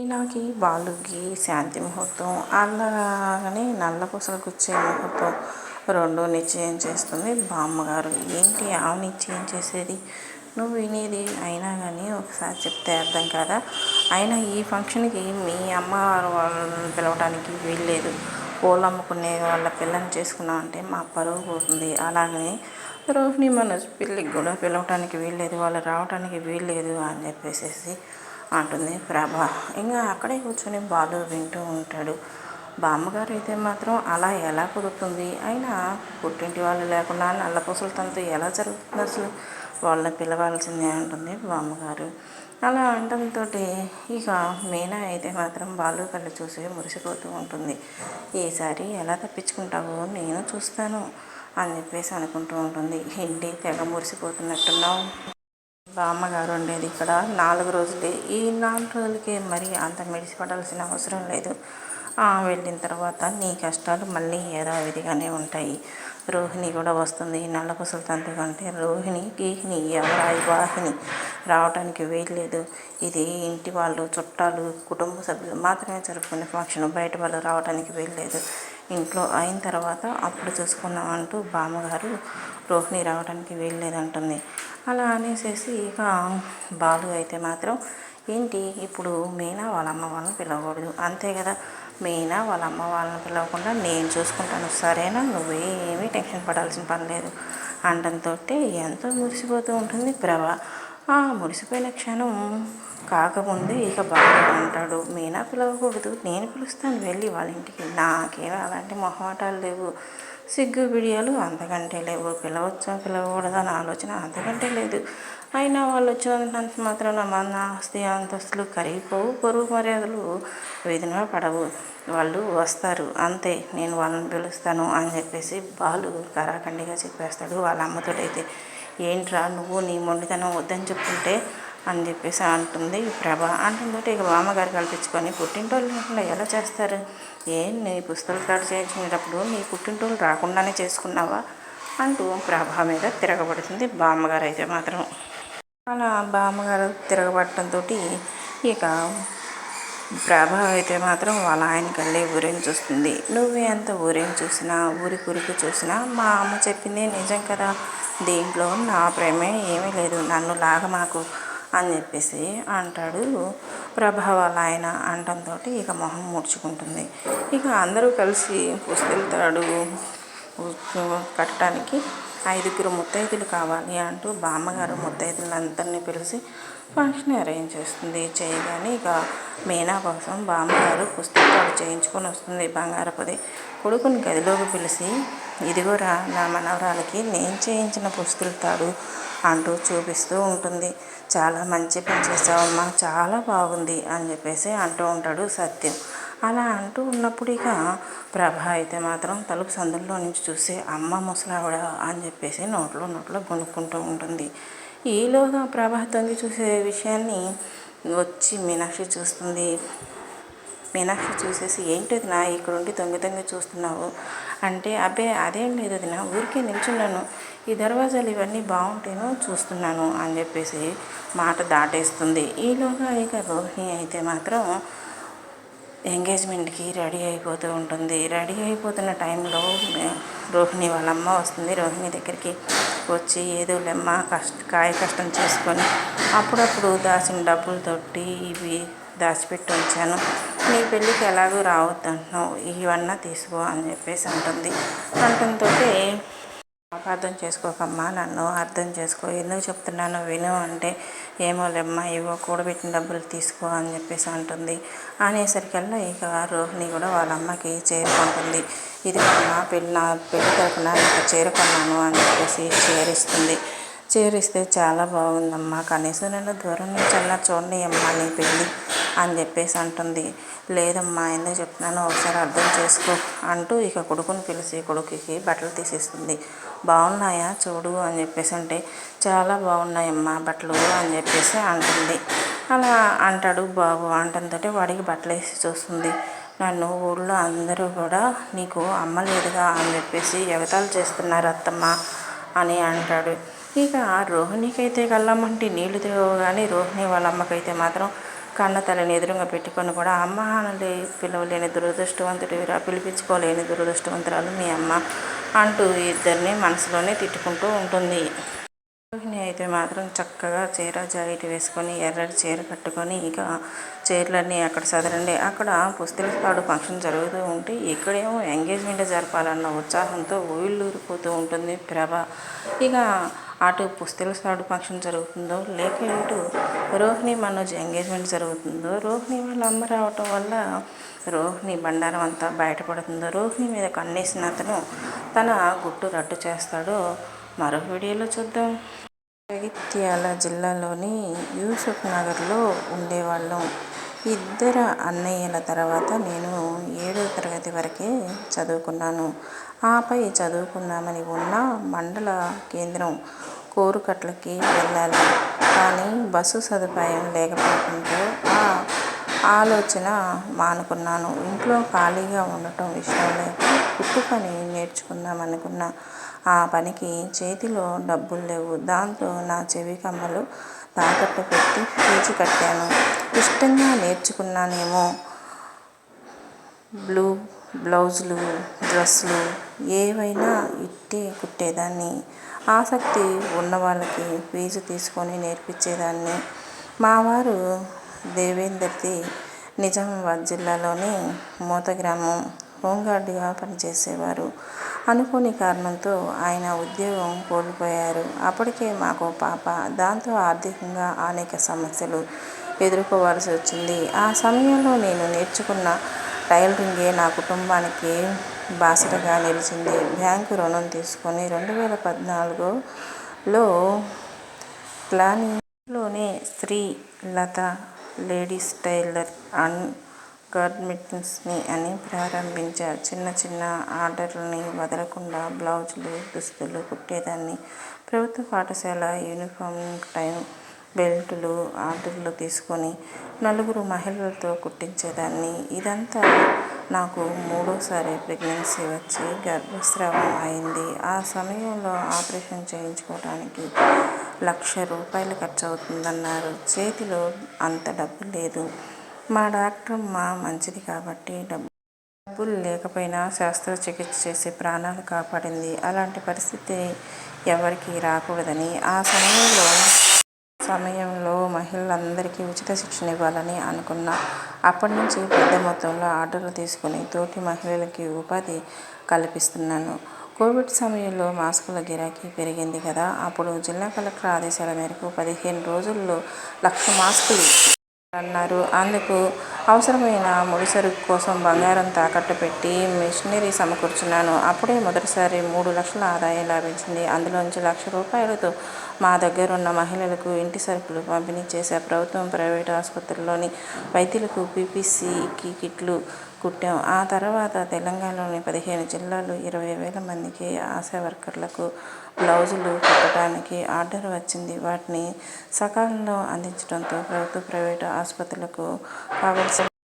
మీనాకి బాలుకి శాంతి ముహూర్తం అలాగని నల్లపూసలు గుచ్చే ముహూర్తం రెండు నిశ్చయం చేస్తుంది బామ్మగారు. ఏంటి ఆవు నిశ్చయం చేసేది? నువ్వు వినేది అయినా కానీ ఒకసారి చెప్తే అర్థం కదా? అయినా ఈ ఫంక్షన్కి మీ అమ్మగారు వాళ్ళని పిలవడానికి వీల్లేదు. పూలు అమ్ముకునే వాళ్ళ పిల్లని చేసుకున్నాం అంటే మా పరువు పోతుంది. అలాగనే రోహిణి మనోజ్ పిల్లికి కూడా పిలవటానికి వీల్లేదు వాళ్ళు రావడానికి వీల్లేదు అని చెప్పేసేసి అంటుంది ప్రభ. ఇంకా అక్కడే కూర్చొని బాలు వింటూ ఉంటాడు. బామ్మగారు అయితే మాత్రం అలా ఎలా కుదురుతుంది? అయినా పుట్టింటి వాళ్ళు లేకుండా నల్లపూసలు తనతో ఎలా జరుగుతుంది అసలు? వాళ్ళని పిలవాల్సిందే అంటుంది బామ్మగారు. అలా అనడంతో ఇక మీనా అయితే మాత్రం బాలు కళ్ళు చూసి మురిసిపోతూ ఉంటుంది. ఈసారి ఎలా తప్పించుకుంటావో నేను చూస్తాను అని చెప్పేసి అనుకుంటూ ఉంటుంది. ఏంటి తెగ మురిసిపోతున్నట్టున్నావు? బామ్మగారు ఉండేది ఇక్కడ. నాలుగు రోజులే. ఈ నాలుగు రోజులకి మరి అంత మెడిసిపడాల్సిన అవసరం లేదు. వెళ్ళిన తర్వాత నీ కష్టాలు మళ్ళీ యథావిధిగానే ఉంటాయి. రోహిణి కూడా వస్తుంది. నల్లపూసల తంతు కంటే రోహిణి గీహిని ఎవరాయి వాహిని రావడానికి వీల్లేదు. ఇది ఇంటి వాళ్ళు చుట్టాలు కుటుంబ సభ్యులు మాత్రమే జరుపుకునే ఫంక్షన్ బయట వాళ్ళు రావడానికి వీల్లేదు. ఇంట్లో అయిన తర్వాత అప్పుడు చూసుకున్నాం అంటూ బామ్మగారు రోహిణి రావడానికి వీల్లేదంటుంది. అలా అనేసేసి ఇక బాలు అయితే మాత్రం ఏంటి ఇప్పుడు మీనా వాళ్ళ అమ్మ వాళ్ళని పిలవకూడదు? అంతే కదా మీనా వాళ్ళ అమ్మ వాళ్ళని పిలవకుండా నేను చూసుకుంటాను సరేనా? నువ్వేమీ టెన్షన్ పడాల్సిన పని లేదు. అంటంతో ఎంతో మురిసిపోతూ ఉంటుంది ప్రభ. ఆ మురిసిపోయిన క్షణం కాకముందే ఇక బాగా అంటాడు మీనా పిలవకూడదు నేను పిలుస్తాను వెళ్ళి వాళ్ళ ఇంటికి. నాకేమీ అలాంటి మొహమాటాలు లేవు. సిగ్గు బిడియాలు అంతకంటే లేవు. పిలవచ్చా పిలవకూడదు అని ఆలోచన అంతకంటే లేదు. అయినా వాళ్ళు వచ్చినంత మాత్రం మన ఆస్తి అంతస్తులు కరిగిపోవు పొరుగు మర్యాదలు వేదన పడవు. వాళ్ళు వస్తారు. అంతే నేను వాళ్ళని పిలుస్తాను అని చెప్పేసి బాలు కరాఖండిగా చెప్పేస్తాడు వాళ్ళ అమ్మతోటైతే. ఏంట్రా నువ్వు నీ మొండితనం వద్దని చెప్పుకుంటే అని చెప్పేసి అంటుంది ప్రభ. అంటుందంటే ఇక బామ్మగారు కల్పించుకొని పుట్టింటోళ్ళు లేకుండా ఎలా చేస్తారు? ఏం నీ పుస్తకాలు కార్డు చేయించుకునేటప్పుడు నీ పుట్టింటోళ్ళు రాకుండానే చేసుకున్నావా? అంటూ ప్రభ మీద తిరగబడుతుంది బామ్మగారు అయితే మాత్రం. అలా బామ్మగారు తిరగబడటంతో ఇక ప్రభ అయితే మాత్రం వాళ్ళ ఆయనకి వెళ్ళే ఊరేం చూస్తుంది. నువ్వే ఎంత ఊరేం చూసినా ఊరి కురికి చూసినా మా అమ్మ చెప్పింది నిజం కదా. దీంట్లో నా ప్రేమే ఏమీ లేదు. నన్ను లాగ మాకు అని చెప్పేసి అంటాడు ప్రభావాల ఆయన అంటంతో ఇక మొహం ముడుచుకుంటుంది. ఇక అందరూ కలిసి పుస్తెళ్తాడు కట్టడానికి ఐదుగురు ముత్తైదులు కావాలి అంటూ బామ్మగారు ముత్తైదులందరినీ పిలిచి ఫంక్షన్ అరేంజ్ చేస్తుంది. చేయగానే ఇక మీనా కోసం బామ్మగారు పుస్తకాలు చేయించుకొని వస్తుంది బంగారపది కొడుకుని గదిలోకి పిలిచి ఇదిగోరా నా మనవరాలకి నేను చేయించిన పుస్తకాలు అంటూ చూపిస్తూ ఉంటుంది. చాలా మంచి పని చేసావమ్మా చాలా బాగుంది అని చెప్పేసి అంటూ ఉంటాడు సత్యం. అలా అంటూ ఉన్నప్పుడు ఇక ప్రభ అయితే మాత్రం తలుపు సందుల్లో నుంచి చూసి అమ్మ ముసలావిడ అని చెప్పేసి నోట్లో నోట్లో కొనుక్కుంటూ ఉంటుంది. ఈలోగా ప్రభ తొంగి చూసే విషయాన్ని వచ్చి మీనాక్షి చూస్తుంది. మీనాక్షి చూసేసి ఏంటిది నా ఇక్కడ ఉండి తొంగి తొంగి చూస్తున్నావు? అంటే అబ్బే అదేం లేదు అది నా ఊరికే నిల్చున్నాను. ఈ దర్వాజాలు ఇవన్నీ బాగుంటేనో చూస్తున్నాను అని చెప్పేసి మాట దాటేస్తుంది. ఈలోగా ఇక రోహిణి అయితే మాత్రం ఎంగేజ్మెంట్కి రెడీ అయిపోతూ ఉంటుంది. రెడీ అయిపోతున్న టైంలో రోహిణి వాళ్ళ అమ్మ వస్తుంది. రోహిణి దగ్గరికి వచ్చి ఏదో లెమ్మ కష్ట కాయ కష్టం చేసుకొని అప్పుడప్పుడు దాచిన డబ్బులు తొట్టి ఇవి దాచిపెట్టి ఉంచాను. నీ పెళ్ళికి ఎలాగో రావద్దు అంటున్నావు ఇవన్నా తీసుకో అని చెప్పేసి అంటుంది. అంటంతో అపార్థం చేసుకోకమ్మా నన్ను అర్థం చేసుకో. ఎందుకు చెప్తున్నాను విను అంటే ఏమో లేమ్మా ఇవో కూడబెట్టిన డబ్బులు తీసుకో అని చెప్పేసి అంటుంది. అనేసరికల్లా ఇక రోహిణి కూడా వాళ్ళ అమ్మకి చేరుకుంటుంది. ఇది మా పెళ్ళి నా పెళ్ళి తరపున ఇక చేరుకున్నాను అని చెప్పేసి చేరిస్తుంది. చేరిస్తే చాలా బాగుందమ్మా. కనీసం నేను దూరం నుంచి అలా చూడండి అమ్మా నీ పెళ్ళి. అని చెప్పేసి అంటుంది. లేదమ్మా ఎందుకు చెప్తున్నాను ఒకసారి అర్థం చేసుకో అంటూ ఇక కొడుకుని పిలిచి కొడుకుకి బట్టలు తీసేస్తుంది. బాగున్నాయా? చూడు అని చెప్పేసి అంటే చాలా బాగున్నాయమ్మా బట్టలు అని చెప్పేసి అంటుంది. అలా అంటాడు బాబు. అంటంతో వాడికి బట్టలు వేసి చూస్తుంది. నన్ను ఊళ్ళో అందరూ కూడా నీకు అమ్మలేదుగా అని చెప్పేసి ఎగతాలు చేస్తున్నారు అత్తమ్మ అని అంటాడు. ఇక రోహిణికి అయితే కళ్ళమ్మంటే నీళ్ళు తెగవు కానీ రోహిణి వాళ్ళ అమ్మకైతే మాత్రం కన్న తల్లిని ఎదురుగా పెట్టుకొని కూడా అమ్మ అనలే పిలవలేని దురదృష్టవంతుడివిరా పిలిపించుకోలేని దురదృష్టవంతురాలు మీ అమ్మ అంటూ ఇద్దరిని మనసులోనే తిట్టుకుంటూ ఉంటుంది. రోహిణి అయితే మాత్రం చక్కగా చీర జాకెట్ వేసుకొని ఎర్రటి చీర కట్టుకొని ఇక చీరలన్నీ అక్కడ సదరండి. అక్కడ పుస్తకాడు ఫంక్షన్ జరుగుతూ ఉంటే ఇక్కడేమో ఎంగేజ్మెంట్ జరపాలన్న ఉత్సాహంతో ఊళ్ళూరిపోతూ ఉంటుంది ప్రభ. ఇక అటు పుస్తలపాడు ఫంక్షన్ జరుగుతుందో లేక ఇటు రోహిణి మనోజ్ ఎంగేజ్మెంట్ జరుగుతుందో రోహిణి వాళ్ళ అమ్మ రావటం వల్ల రోహిణి బండారం అంతా బయటపడుతుందో రోహిణి మీద కన్నేసిన అతను తన గుట్టు రట్టు చేస్తాడో మరో వీడియోలో చూద్దాం. జగిత్యాల జిల్లాలోని యూసుఫ్ నగర్లో ఉండేవాళ్ళం. ఇద్దరు అన్నయ్యల తర్వాత నేను ఏడో తరగతి వరకే చదువుకున్నాను. ఆపై చదువుకుందామని ఉన్న మండల కేంద్రం కోరుకట్లకి వెళ్ళాలి కానీ బస్సు సదుపాయం లేకపోవడంతో ఆ ఆలోచన మానుకున్నాను. ఇంట్లో ఖాళీగా ఉండటం ఇష్టం లేక కుట్టు పని నేర్చుకుందాం ఆ పనికి చేతిలో డబ్బులు లేవు. దాంతో నా చెవి కమ్మలు తాకట్టు పెట్టి ఫీజు కట్టాను. ఇష్టంగా నేర్చుకున్నానేమో. బ్లూ బ్లౌజులు డ్రెస్సులు ఏవైనా ఇట్టే కుట్టేదాన్ని. ఆసక్తి ఉన్న వాళ్ళకి ఫీజు తీసుకొని నేర్పించేదాన్ని. మా వారు దేవేందర్ది నిజామాబాద్ జిల్లాలోని మూత గ్రామం హోంగార్డుగా పనిచేసేవారు. అనుకోని కారణంతో ఆయన ఉద్యోగం కోల్పోయారు. అప్పటికే మాకు పాప దాంతో ఆర్థికంగా అనేక సమస్యలు ఎదుర్కోవాల్సి వచ్చింది. ఆ సమయంలో నేను నేర్చుకున్న టైలరింగే నా కుటుంబానికి బాసటగా నిలిచింది. బ్యాంకు రుణం తీసుకొని రెండు వేల పద్నాలుగులో ప్లానింగ్లోనే Sri Latha ladies tailor and గార్మెంట్స్ని అని ప్రారంభించారు చిన్న చిన్న ఆర్డర్లని వదలకుండా బ్లౌజులు దుస్తులు కుట్టేదాన్ని. ప్రభుత్వ పాఠశాల యూనిఫామ్ టైం బెల్టులు ఆర్డర్లు తీసుకొని నలుగురు మహిళలతో కుట్టించేదాన్ని. ఇదంతా నాకు మూడోసారి ప్రెగ్నెన్సీ వచ్చి గర్భస్రావం అయింది. ఆ సమయంలో ఆపరేషన్ చేయించుకోవడానికి లక్ష రూపాయలు ఖర్చు అవుతుందన్నారు చేతిలో అంత డబ్బు లేదు. మా డాక్టర్ అమ్మ మంచిది కాబట్టి డబ్బు డబ్బులు లేకపోయినా శస్త్రచికిత్స చేసి ప్రాణాలు కాపాడింది. అలాంటి పరిస్థితి ఎవరికి రాకూడదని ఆ సమయంలో సమయంలో మహిళలందరికీ ఉచిత శిక్షణ ఇవ్వాలని అనుకున్న అప్పటి నుంచి పెద్ద మొత్తంలో ఆర్డర్లు తీసుకుని తోటి మహిళలకి ఉపాధి కల్పిస్తున్నాను. కోవిడ్ సమయంలో మాస్కుల గిరాకీ పెరిగింది కదా అప్పుడు జిల్లా కలెక్టర్ ఆదేశాల మేరకు పదిహేను రోజుల్లో లక్ష మాస్కులు అన్నారు అందుకు అవసరమైన ముడిసరుకు కోసం బంగారం తాకట్టు పెట్టి మిషనరీ సమకూర్చున్నాను. అప్పుడే మొదటిసారి మూడు లక్షల ఆదాయం లభించింది. అందులోంచి లక్ష రూపాయలతో మా దగ్గర ఉన్న మహిళలకు ఇంటి సరుకులు పంపిణీ చేసే ప్రభుత్వం ప్రైవేటు ఆసుపత్రుల్లోని వైద్యులకు పీపీసీకి కిట్లు కుట్టాం. ఆ తర్వాత తెలంగాణలోని పదిహేను జిల్లాలు ఇరవై వేల మందికి ఆశా వర్కర్లకు బ్లౌజులు కుట్టడానికి ఆర్డర్ వచ్చింది. వాటిని సకాలంలో అందించడంతో ప్రభుత్వ ప్రైవేటు ఆసుపత్రులకు కావలసిన